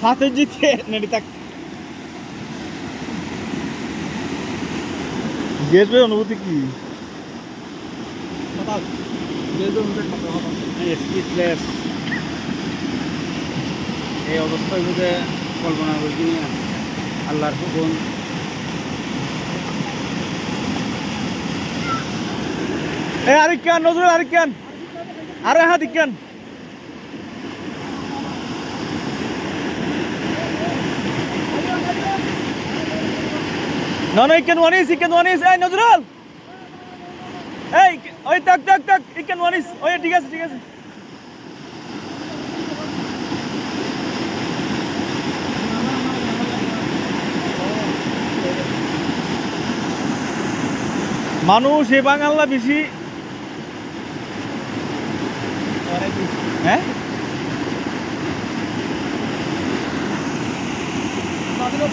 ಸಾತಜ್ಜಿತ್ತೆ ನಡೀತಾ গেটওয়ে অনুভূতি কি? এক্সপ্রেস এই অবস্থার মধ্যে কল্পনা করছি না আল্লাহর হুকুম। এ আরিকান নজরুল আরিকান আরে হ্যাঁ দিকান না না ইকেন ওয়ানিস ইকেন ওয়ানিস এই, নজরুল। এই, ওই, তাক তাক তাক ইকেন ওয়ানিস ওই, ঠিক আছে ঠিক আছে। মানুষ এ বাঙাল্লা বেশি হ্যাঁ? মানুষ